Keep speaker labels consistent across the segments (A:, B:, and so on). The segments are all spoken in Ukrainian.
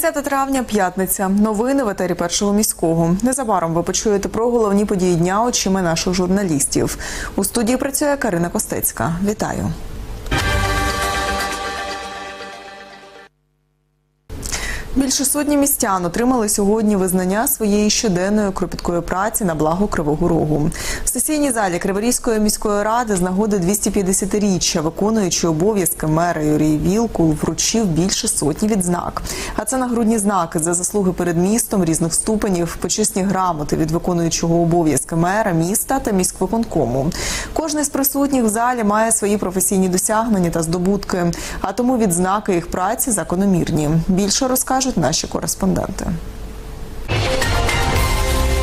A: 30 травня, п'ятниця. Новини в етері першого міського. Незабаром ви почуєте про головні події дня очима наших журналістів. У студії працює Карина Костецька. Вітаю. Більше сотні містян отримали сьогодні визнання своєї щоденної кропіткої праці на благо Кривого Рогу. В сесійній залі Криворізької міської ради з нагоди 250-річчя виконуючи обов'язки мера Юрій Вілкул вручив більше сотні відзнак. А це нагрудні знаки за заслуги перед містом різних ступенів, почесні грамоти від виконуючого обов'язки мера міста та міськвиконкому. Кожний з присутніх в залі має свої професійні досягнення та здобутки, а тому відзнаки їх праці закономірні. Більше розкажуть наші кореспонденти.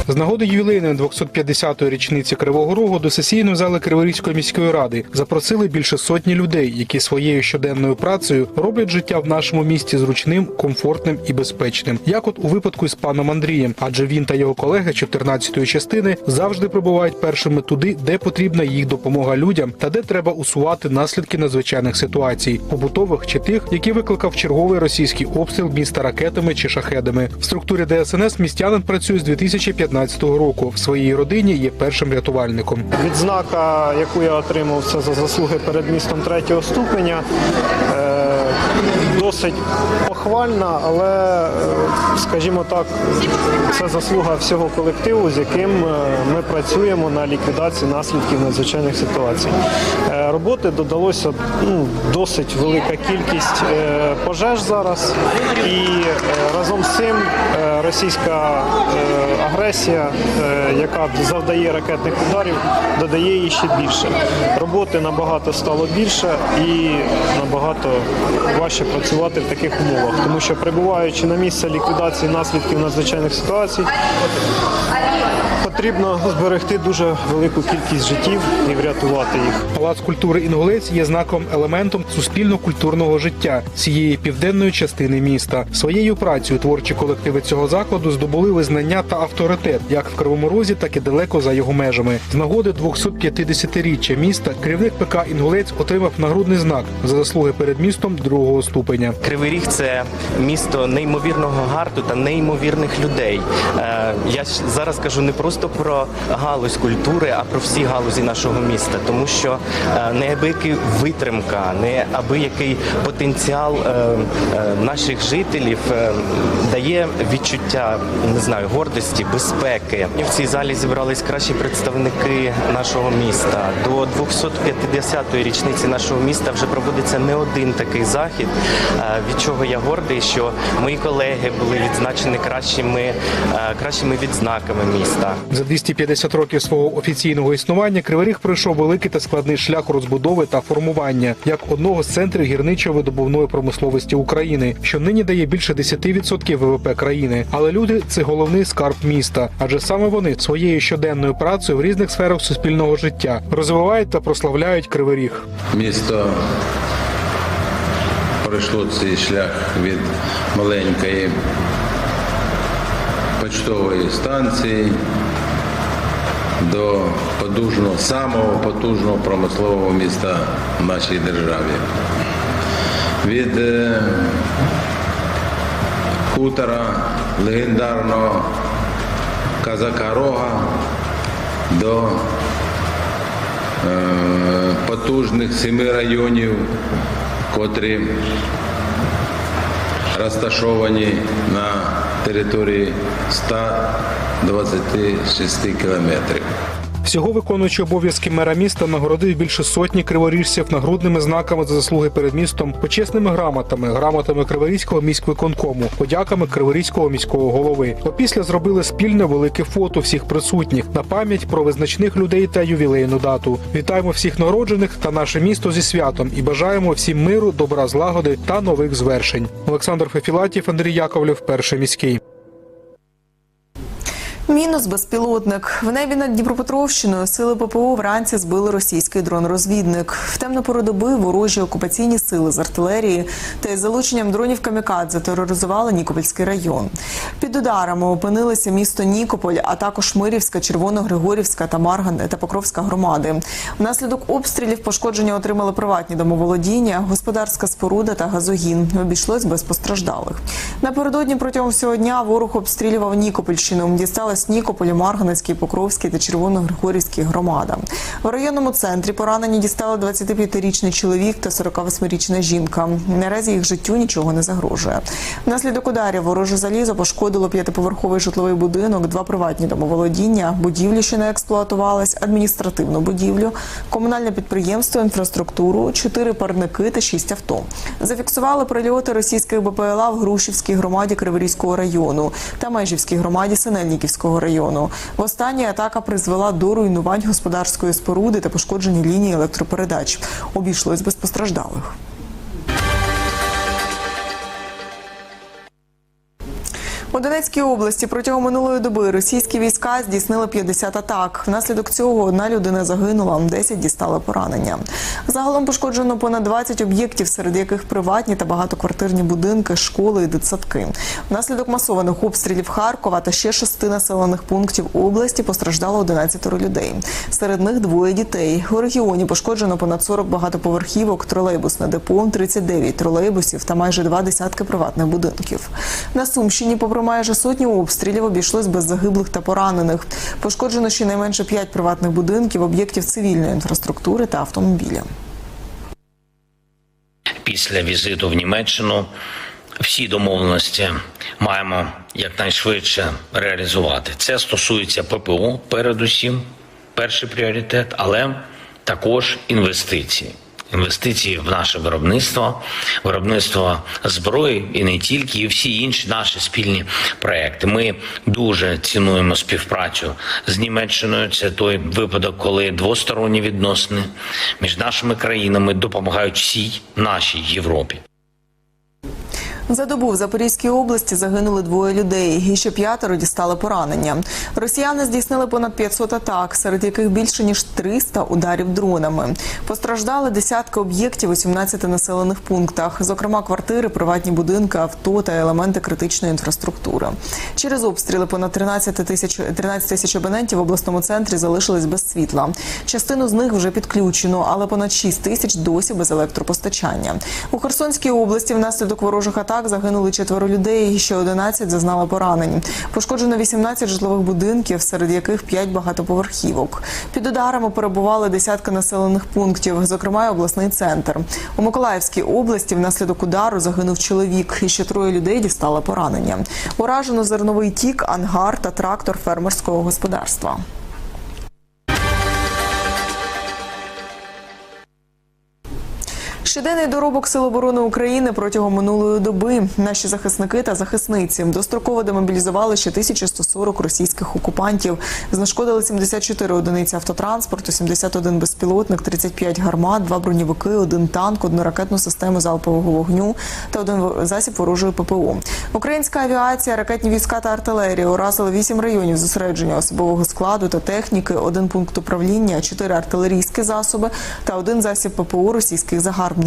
B: З нагоди ювілейної 250-ї річниці Кривого Рогу до сесійної зали Криворізької міської ради запросили більше сотні людей, які своєю щоденною працею роблять життя в нашому місті зручним, комфортним і безпечним. Як от у випадку із паном Андрієм, адже він та його колеги 14-ї частини завжди прибувають першими туди, де потрібна їх допомога людям та де треба усувати наслідки надзвичайних ситуацій, побутових чи тих, які викликав черговий російський обстріл міста ракетами чи шахедами. В структурі ДСНС містянин працює з 2015 року. В своїй родині є першим рятувальником.
C: Відзнака, яку я отримав, це за заслуги перед містом третього ступеня. Е, Досить похвальна, але, е, скажімо так, це заслуга всього колективу, з яким е, ми працюємо на ліквідації наслідків надзвичайних ситуацій. Роботи додалося ну, досить велика кількість е, пожеж зараз, і е, разом з цим е, російська агресія, яка завдає ракетних ударів, додає її ще більше. Роботи набагато стало більше і набагато важче працювати в таких умовах, тому що прибуваючи на місце ліквідації наслідків надзвичайних ситуацій, потрібно зберегти дуже велику кількість життів і врятувати їх.
B: Палац культури Інгулець є знаком елементом суспільно-культурного життя цієї південної частини міста. Своєю працею творчі колективи цього закладу здобули визнання та авторитет як в Кривому Розі, так і далеко за його межами. З нагоди 250-річчя міста керівник ПК Інгулець отримав нагрудний знак за заслуги перед містом другого ступеня.
D: Кривий Ріг це місто неймовірного гарту та неймовірних людей. Е, Я зараз кажу не просто про галузь культури, а про всі галузі нашого міста, тому що е, неабияка витримка, неабиякий потенціал е, е, наших жителів дає відчуття не знаю гордості, безпеки. І в цій залі зібрались кращі представники нашого міста. До 250-ї річниці нашого міста вже проводиться не один такий захід, від чого я гордий, що мої колеги були відзначені кращими, кращими відзнаками міста.
B: За 250 років свого офіційного існування Кривий пройшов великий та складний шлях розбудови та формування як одного з центрів гірничо-видобувної промисловості України, що нині дає більше 10% ВВП країни. Але люди це головний скарб міста, адже саме вони своєю щоденною працею в різних сферах суспільного життя розвивають та прославляють Кривий.
E: Місто пройшло цей шлях від маленької почтової станції до потужного, самого потужного промислового міста в нашій державі. Від е, хутора легендарного Казака Рога до е, потужних семи районів, котрі розташовані на території 126 кілометрів.
B: Всього виконуючи обов'язки мера міста нагородив більше сотні криворіжців нагрудними знаками за заслуги перед містом, почесними грамотами, грамотами Криворізького міськвиконкому, подяками Криворізького міського голови. Опісля зробили спільне велике фото всіх присутніх на пам'ять про визначних людей та ювілейну дату. Вітаємо всіх народжених та наше місто зі святом і бажаємо всім миру, добра злагоди та нових звершень. Олександр Фефілатів, Андрій Яковлев, перший міський.
A: Мінус безпілотник. В небі над Дніпропетровщиною сили ППО вранці збили російський дрон-розвідник. В темну пору доби ворожі окупаційні сили з артилерії та із залученням дронів камікадзе тероризували Нікопольський район. Під ударами опинилися місто Нікополь, а також Мирівська, Червоногригорівська та Марган та Покровська громади. Внаслідок обстрілів пошкодження отримали приватні домоволодіння, господарська споруда та газогін. Обійшлось без постраждалих. Напередодні протягом всього дня ворог обстрілював Нікопольщину. Дісталась Нікополі, Марганецький, Покровський та Червоногригорівський громада. В районному центрі поранені дістали 25-річний чоловік та 48-річна жінка. Наразі їх життю нічого не загрожує. Внаслідок ударів вороже залізо пошкодило п'ятиповерховий житловий будинок, два приватні домоволодіння, будівлю, що не експлуатувалась, адміністративну будівлю, комунальне підприємство, інфраструктуру, чотири парники та шість авто. Зафіксували прильоти російських БПЛА в Грушівській громаді Криворізького району та Межівській громаді Синельниківського району. В останній атака призвела до руйнувань господарської споруди та пошкодження лінії електропередач. Обійшлось без постраждалих. У Донецькій області протягом минулої доби російські війська здійснили 50 атак. Внаслідок цього одна людина загинула, 10 дістали поранення. Загалом пошкоджено понад 20 об'єктів, серед яких приватні та багатоквартирні будинки, школи і дитсадки. Внаслідок масованих обстрілів Харкова та ще шести населених пунктів області постраждало 11 людей. Серед них двоє дітей. У регіоні пошкоджено понад 40 багатоповерхівок, тролейбусне депо, 39 тролейбусів та майже два десятки приватних будинків. На Сумщині, попри майже сотню обстрілів, обійшлось без загиблих та поранених. Пошкоджено щонайменше 5 приватних будинків, об'єктів цивільної інфраструктури та автомобіля.
F: після візиту в Німеччину всі домовленості маємо якнайшвидше реалізувати. Це стосується ППО, передусім, перший пріоритет, але також інвестиції. Інвестиції в наше виробництво, виробництво зброї і не тільки, і всі інші наші спільні проекти. Ми дуже цінуємо співпрацю з Німеччиною. Це той випадок, коли двосторонні відносини між нашими країнами допомагають всій нашій Європі.
A: За добу в Запорізькій області загинули двоє людей, і ще п'ятеро дістали поранення. Росіяни здійснили понад 500 атак, серед яких більше ніж 300 ударів дронами. Постраждали десятки об'єктів у 17 населених пунктах, зокрема квартири, приватні будинки, авто та елементи критичної інфраструктури. Через обстріли понад 13 тисяч 13 тисяч абонентів в обласному центрі залишились без світла. Частину з них вже підключено, але понад 6 тисяч досі без електропостачання. У Херсонській області внаслідок ворожих атак загинули четверо людей, і ще 11 зазнали поранень. Пошкоджено 18 житлових будинків, серед яких 5 багатоповерхівок. Під ударами перебували десятки населених пунктів, зокрема й обласний центр. У Миколаївській області внаслідок удару загинув чоловік, і ще троє людей дістали поранення. Уражено зерновий тік, ангар та трактор фермерського господарства. Щоденний доробок Сил оборони України протягом минулої доби наші захисники та захисниці достроково демобілізували ще 1140 російських окупантів. Знешкодили 74 одиниці автотранспорту, 71 безпілотник, 35 гармат, два броньовики, один танк, одну ракетну систему залпового вогню та один в- засіб ворожої ППО. Українська авіація, ракетні війська та артилерія уразили 8 районів зосередження особового складу та техніки, один пункт управління, 4 артилерійські засоби та один засіб ППО російських загарбників.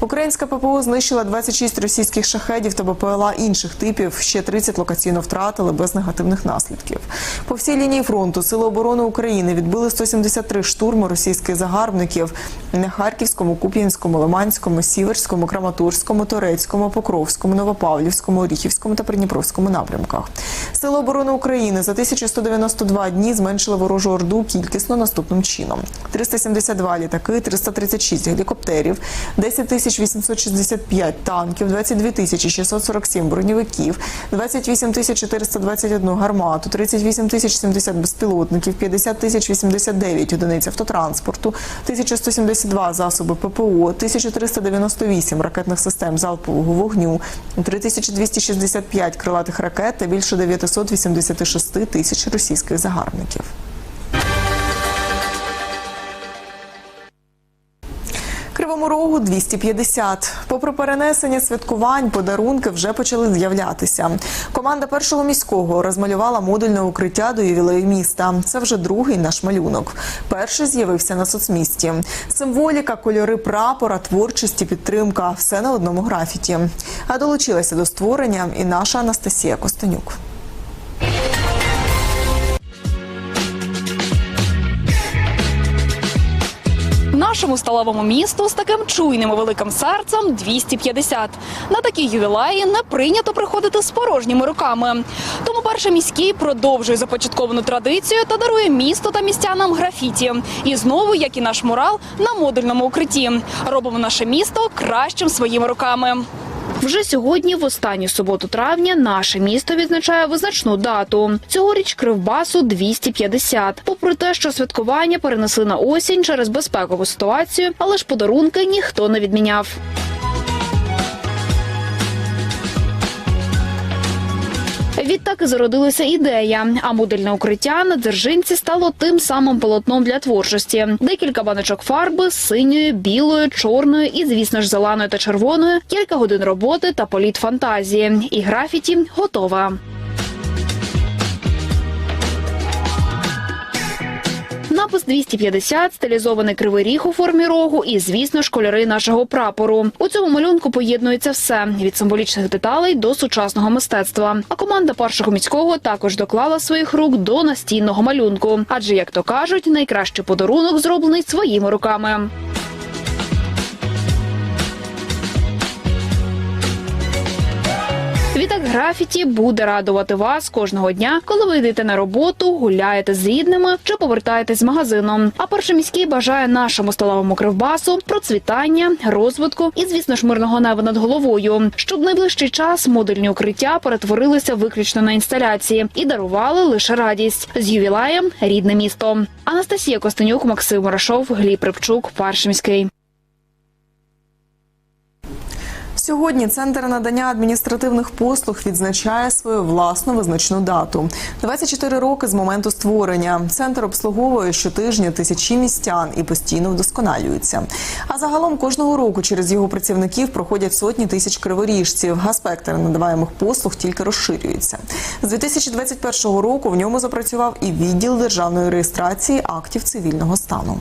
A: Українська ППО знищила 26 російських шахедів та БПЛА інших типів. Ще 30 локаційно втратили без негативних наслідків. По всій лінії фронту Сили оборони України відбили 173 штурми російських загарбників на Харківському, Куп'янському, Лиманському, Сіверському, Краматорському, Торецькому, Покровському, Новопавлівському, Оріхівському та Придніпровському напрямках. Сили оборони України за 1192 дні зменшили ворожу орду кількісно наступним чином: 372 літаки, 336 гелікоптерів, 10 тисяч 865 танків, 22 тисячі 647 броньовиків, 28 тисяч 421 гармату, 38 тисяч 70 безпілотників, 50 тисяч 89 одиниць автотранспорту, 1172 засоби ППО, 1398 ракетних систем залпового вогню, 3265 крилатих ракет та більше 986 тисяч російських загарбників. Кривому Рогу 250. Попри перенесення святкувань, подарунки вже почали з'являтися. Команда першого міського розмалювала модульне укриття до ювілею міста. Це вже другий наш малюнок. Перший з'явився на соцмісті. Символіка, кольори прапора, творчість і підтримка все на одному графіті. А долучилася до створення і наша Анастасія Костенюк.
G: Нашому столовому місту з таким чуйним і великим серцем 250. На такі ювілеї не прийнято приходити з порожніми руками. Тому перший міський продовжує започатковану традицію та дарує місту та містянам графіті. І знову, як і наш мурал, на модульному укритті. Робимо наше місто кращим своїми руками. Вже сьогодні, в останню суботу травня, наше місто відзначає визначну дату. Цьогоріч Кривбасу 250. Попри те, що святкування перенесли на осінь через безпекову ситуацію, але ж подарунки ніхто не відміняв. Відтак і зародилася ідея. А модельне укриття на дзержинці стало тим самим полотном для творчості. Декілька баночок фарби синьої, білої, чорної і, звісно ж, зеленої та червоної. Кілька годин роботи та політ фантазії. І графіті готова. Напис 250, стилізований кривий ріг у формі рогу і, звісно ж, кольори нашого прапору. У цьому малюнку поєднується все від символічних деталей до сучасного мистецтва. А команда першого міського також доклала своїх рук до настінного малюнку. Адже, як то кажуть, найкращий подарунок зроблений своїми руками. Відтак графіті буде радувати вас кожного дня, коли ви йдете на роботу, гуляєте з рідними чи повертаєтесь з магазину. А перший міський бажає нашому столовому кривбасу процвітання, розвитку і, звісно ж, мирного неба над головою, щоб найближчий час модульні укриття перетворилися виключно на інсталяції і дарували лише радість з ювілеєм рідне місто. Анастасія Костенюк, Максим Мурашов, Гліб Рибчук, перший
A: Сьогодні центр надання адміністративних послуг відзначає свою власну визначну дату. 24 роки з моменту створення. Центр обслуговує щотижня тисячі містян і постійно вдосконалюється. А загалом кожного року через його працівників проходять сотні тисяч криворіжців. А спектр надаваємих послуг тільки розширюється. З 2021 року в ньому запрацював і відділ державної реєстрації актів цивільного стану.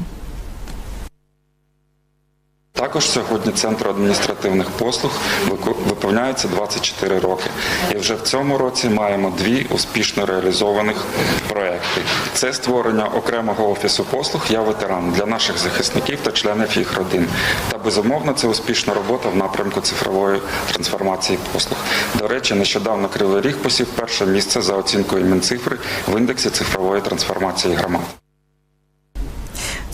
H: Також сьогодні Центру адміністративних послуг виповняється 24 роки. І вже в цьому році маємо дві успішно реалізованих проекти. Це створення окремого офісу послуг Я ветеран для наших захисників та членів їх родин. Та безумовно це успішна робота в напрямку цифрової трансформації послуг. До речі, нещодавно Кривий Ріг посів перше місце за оцінкою Мінцифри в індексі цифрової трансформації громад.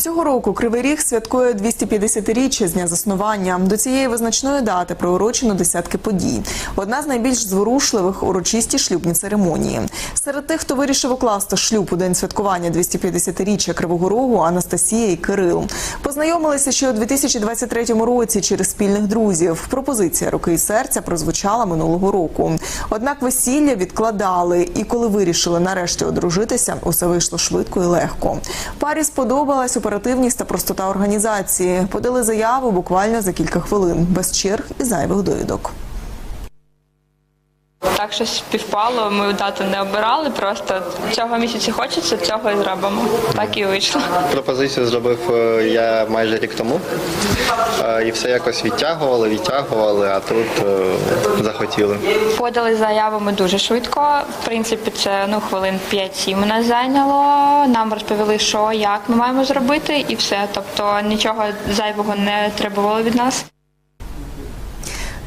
A: Цього року Кривий Ріг святкує 250-річчя з дня заснування. До цієї визначної дати приурочено десятки подій. Одна з найбільш зворушливих урочисті шлюбні церемонії. Серед тих, хто вирішив укласти шлюб у день святкування 250-річчя Кривого Рогу, Анастасія і Кирил. Познайомилися ще у 2023 році через спільних друзів. Пропозиція руки і серця прозвучала минулого року. Однак весілля відкладали, і коли вирішили нарешті одружитися, усе вийшло швидко і легко. Парі сподобалась оперативність та простота організації. Подали заяву буквально за кілька хвилин, без черг і зайвих довідок.
I: Так щось співпало, ми дату не обирали, просто цього місяця хочеться, цього і зробимо. Так і вийшло.
J: Пропозицію зробив е, я майже рік тому. Е, І все якось відтягували, відтягували, а тут е, захотіли.
I: Подали заяву ми дуже швидко. В принципі, це ну хвилин 5-7 нас зайняло. Нам розповіли, що як ми маємо зробити, і все. Тобто нічого зайвого не требувало від нас.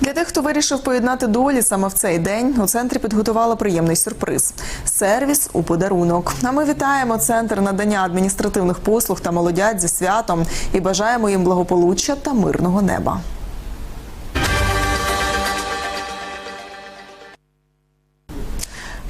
A: Для тих, хто вирішив поєднати долі саме в цей день, у центрі підготували приємний сюрприз сервіс у подарунок. А ми вітаємо центр надання адміністративних послуг та молодять зі святом і бажаємо їм благополуччя та мирного неба.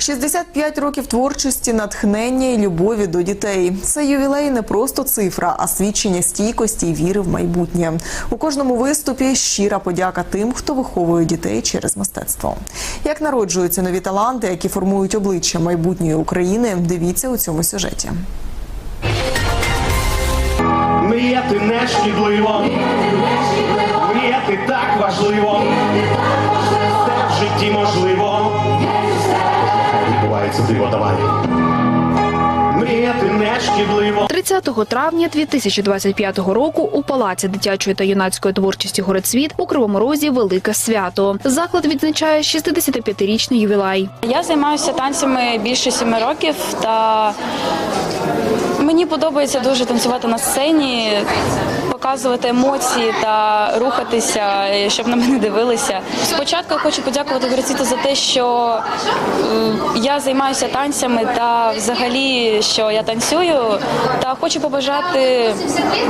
A: «65 років творчості, натхнення і любові до дітей. Це ювілей не просто цифра, а свідчення стійкості і віри в майбутнє. У кожному виступі щира подяка тим, хто виховує дітей через мистецтво. Як народжуються нові таланти, які формують обличчя майбутньої України, дивіться у цьому сюжеті.
K: Мріяти не шкідливо. Мріяти так важливо. Все в житті можливо. Хай давай. Мріяти не шкідливо.
G: 30 травня 2025 року у Палаці дитячої та юнацької творчості «Городцвіт» у Кривому Розі велике свято. Заклад відзначає 65-річний ювілей.
L: Я займаюся танцями більше сіми років, та мені подобається дуже танцювати на сцені, показувати емоції та рухатися, щоб на мене дивилися. Спочатку я хочу подякувати Гореціту за те, що е, я займаюся танцями та взагалі, що я танцюю. Та хочу побажати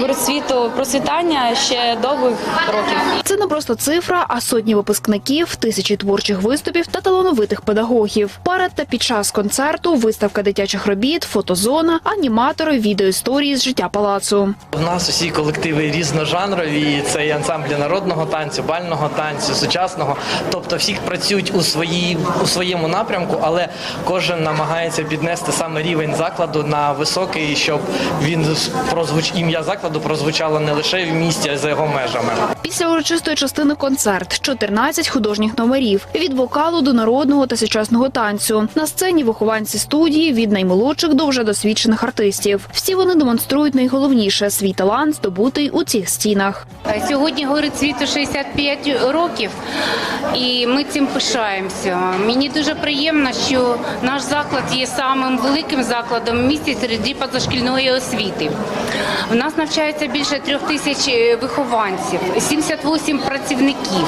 L: Горецвіту процвітання ще довгих років.
G: Це не просто цифра, а сотні випускників, тисячі творчих виступів та талановитих педагогів. Перед та під час концерту виставка дитячих робіт, фотозона, аніматори, відеоісторії з життя палацу.
M: У нас усі колективи різножанрові. Це і ансамблі народного танцю, бального танцю, сучасного. Тобто всі працюють у своїй у своєму напрямку, але кожен намагається піднести саме рівень закладу на високий, щоб він прозвуч ім'я закладу прозвучало не лише в місті, а й за його межами.
G: Після урочистої частини концерт 14 художніх номерів від вокалу до народного та сучасного танцю. На сцені вихованці студії від наймолодших до вже досвідчених артистів. Всі вони демонструють найголовніше свій талант, здобутий у цих стінах.
N: Сьогодні горить світу 65 років, і ми цим пишаємося. Мені дуже приємно, що наш заклад є самим великим закладом в місті серед позашкільної освіти. В нас навчається більше трьох тисяч е, вихованців, 78 працівників,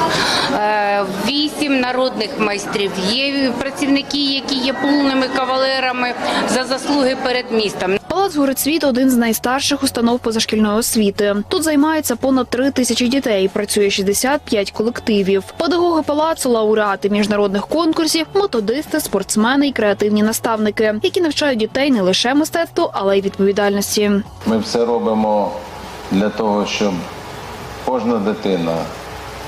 N: 8 народних майстрів. Є працівники, які є повними кавалерами за заслуги перед містом.
G: Палац «Городцвіт» – один з найстарших установ позашкільної освіти. Тут займається понад три тисячі дітей. Працює 65 колективів. Педагоги палацу, лауреати міжнародних конкурсів, методисти, спортсмени і креативні наставники, які навчають дітей не лише мистецтву, але й відповідальності.
E: Ми все робимо для того, щоб кожна дитина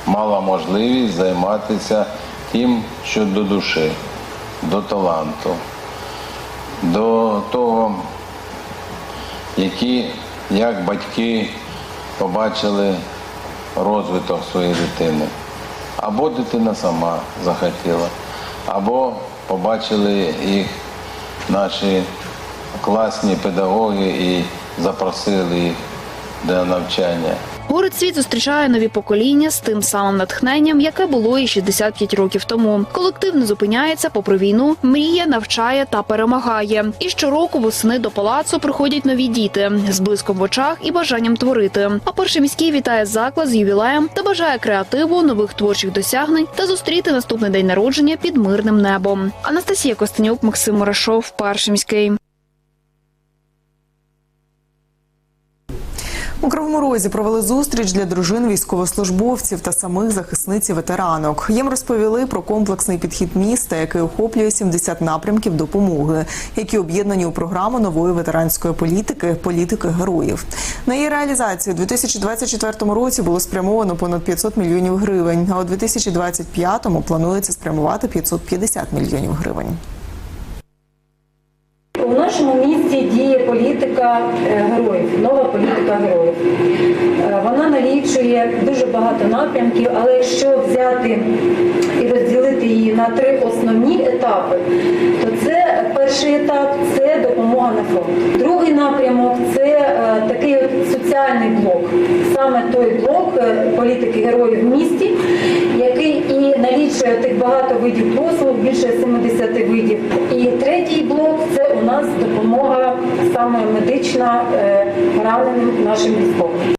E: мала можливість займатися тим, що до душі, до таланту, до того, які, як батьки побачили розвиток своєї дитини. Або дитина сама захотіла, або побачили їх наші класні педагоги і запросили їх для навчання.
G: Городцвіт зустрічає нові покоління з тим самим натхненням, яке було і 65 років тому. Колектив не зупиняється попри війну, мріє, навчає та перемагає. І щороку восени до палацу приходять нові діти з блиском в очах і бажанням творити. А перший міський вітає заклад з ювілеєм та бажає креативу, нових творчих досягнень та зустріти наступний день народження під мирним небом. Анастасія Костенюк, Максим Мурашов, перший міський.
A: У Кривому Розі провели зустріч для дружин військовослужбовців та самих захисниць і ветеранок. Їм розповіли про комплексний підхід міста, який охоплює 70 напрямків допомоги, які об'єднані у програму нової ветеранської політики політики героїв. На її реалізацію у 2024 році було спрямовано понад 500 мільйонів гривень. А у 2025 планується спрямувати 550 мільйонів гривень.
O: У нашому місті діє політика е, героїв, нова політика героїв. Е, Вона налічує дуже багато напрямків, але якщо взяти і розділити її на три основні етапи, то це перший етап це допомога на фронт. Другий напрямок це е, такий от соціальний блок, саме той блок політики героїв в місті, який і налічує тих багато видів послуг, більше 70 видів. І третій блок це у нас допомога саме медична е, пораненим нашим військовим.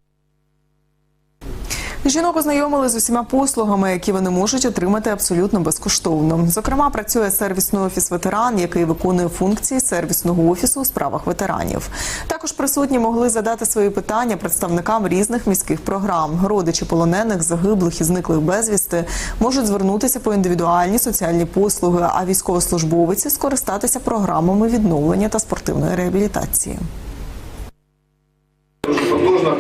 A: Жінок ознайомили з усіма послугами, які вони можуть отримати абсолютно безкоштовно. Зокрема, працює сервісний офіс ветеран, який виконує функції сервісного офісу у справах ветеранів. Також присутні могли задати свої питання представникам різних міських програм. Родичі полонених, загиблих і зниклих безвісти можуть звернутися по індивідуальні соціальні послуги, а військовослужбовиці скористатися програмами відновлення та спортивної реабілітації.
P: Дуже потужна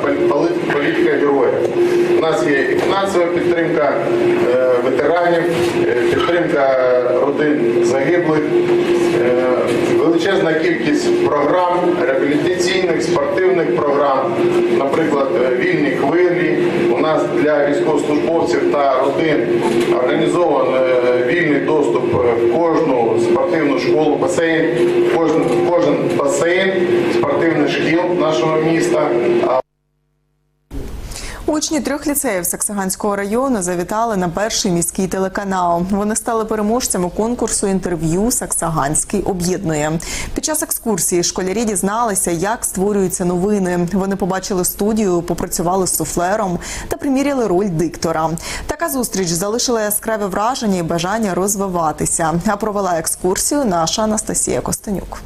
P: політика героїв. Нас є і фінансова підтримка е, ветеранів, е, підтримка родин загиблих, е, величезна кількість програм, реабілітаційних, спортивних програм, наприклад, вільні хвилі. У нас для військовослужбовців та родин організований вільний доступ в кожну спортивну школу, басейн, кожен, кожен басейн спортивних шкіл нашого міста.
A: Учні трьох ліцеїв Саксаганського району завітали на перший міський телеканал. Вони стали переможцями конкурсу інтерв'ю Саксаганський об'єднує. Під час екскурсії школярі дізналися, як створюються новини. Вони побачили студію, попрацювали з суфлером та приміряли роль диктора. Така зустріч залишила яскраві враження і бажання розвиватися. А провела екскурсію наша Анастасія Костенюк.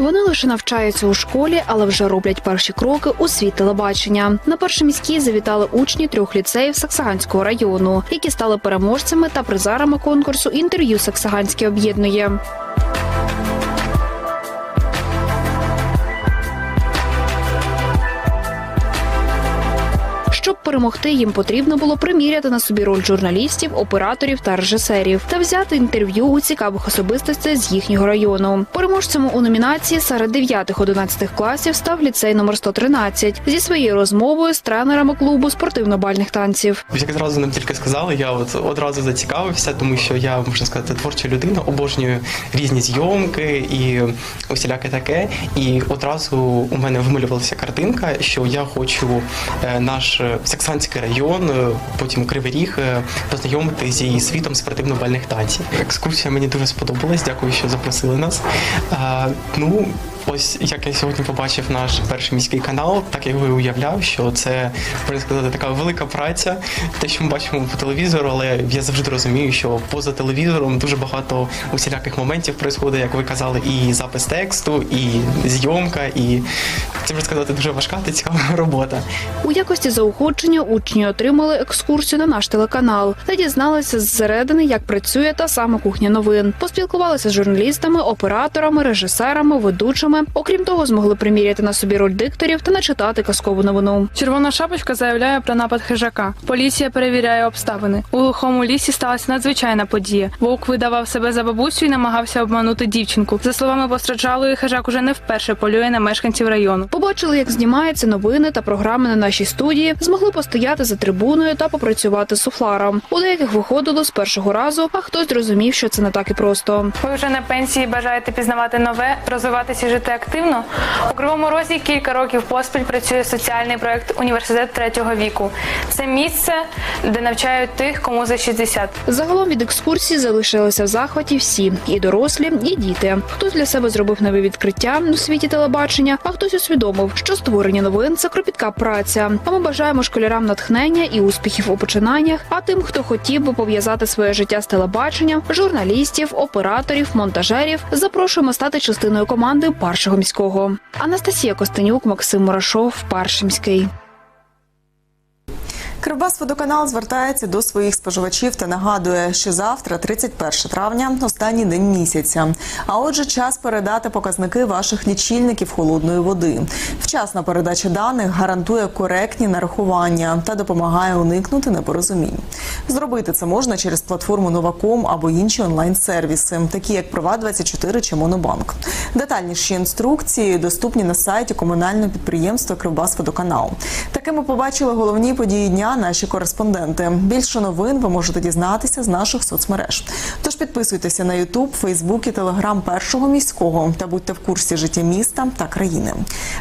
G: Вони лише навчаються у школі, але вже роблять перші кроки у світ телебачення. На перші міські завітали учні трьох ліцеїв Саксаганського району, які стали переможцями та призерами конкурсу інтерв'ю Саксаганське об'єднує. Перемогти, їм потрібно було приміряти на собі роль журналістів, операторів та режисерів та взяти інтерв'ю у цікавих особистостей з їхнього району. Переможцем у номінації серед 9-11 класів став ліцей номер 113 зі своєю розмовою з тренерами клубу спортивно-бальних танців.
Q: Як зразу нам тільки сказали, я от одразу зацікавився, тому що я можна сказати творча людина, обожнюю різні зйомки і усіляке таке. І одразу у мене вималювалася картинка, що я хочу е, наш е, Саксанський район, е, потім Кривий Ріг, е, познайомити зі світом спортивно-бальних танців. Екскурсія мені дуже сподобалась. Дякую, що запросили нас. Ну, ось як я сьогодні побачив наш перший міський канал, так я його і уявляв, що це можна сказати така велика праця, те, що ми бачимо по телевізору, але я завжди розумію, що поза телевізором дуже багато усіляких моментів происходить, як ви казали, і запис тексту, і зйомка, і це можна сказати дуже важка та цікава робота.
G: У якості заохочення учні отримали екскурсію на наш телеканал та дізналися зсередини, як працює та сама кухня новин. Поспілкувалися з журналістами, операторами, режисерами, ведучими. Окрім того, змогли приміряти на собі роль дикторів та начитати казкову новину.
R: Червона шапочка заявляє про напад хижака. Поліція перевіряє обставини. У глухому лісі сталася надзвичайна подія. Вовк видавав себе за бабусю і намагався обманути дівчинку. За словами постраждалої, хижак уже не вперше полює на мешканців району.
G: Побачили, як знімаються новини та програми на нашій студії, змогли постояти за трибуною та попрацювати з суфларом. У деяких виходило з першого разу, а хтось зрозумів, що це не так і просто.
R: Ви вже на пенсії бажаєте пізнавати нове, розвиватися і жити активно. У Кривому Розі кілька років поспіль працює соціальний проект Університет третього віку. Це місце, де навчають тих, кому за 60.
G: Загалом від екскурсії залишилися в захваті всі і дорослі, і діти. Хтось для себе зробив нове відкриття у світі телебачення, а хтось усвідомив, що створення новин це кропітка праця. А ми бажаємо школярам натхнення і успіхів у починаннях. А тим, хто хотів би пов'язати своє життя з телебаченням, журналістів, операторів, монтажерів, запрошуємо стати частиною команди першого міського. Анастасія Костенюк, Максим Мурашов, перший міський.
A: Кривбасводоканал звертається до своїх споживачів та нагадує, що завтра, 31 травня, останній день місяця. А отже, час передати показники ваших лічильників холодної води. Вчасна передача даних гарантує коректні нарахування та допомагає уникнути непорозумінь. Зробити це можна через платформу Новаком або інші онлайн-сервіси, такі як Прива24 чи Монобанк. Детальніші інструкції доступні на сайті комунального підприємства Кривбасводоканал. Такими побачили головні події дня наші кореспонденти. Більше новин ви можете дізнатися з наших соцмереж. Тож підписуйтеся на Ютуб, Фейсбук і Телеграм першого міського та будьте в курсі життя міста та країни.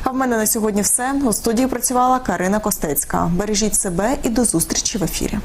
A: А в мене на сьогодні все. У студії працювала Карина Костецька. Бережіть себе і до зустрічі в ефірі.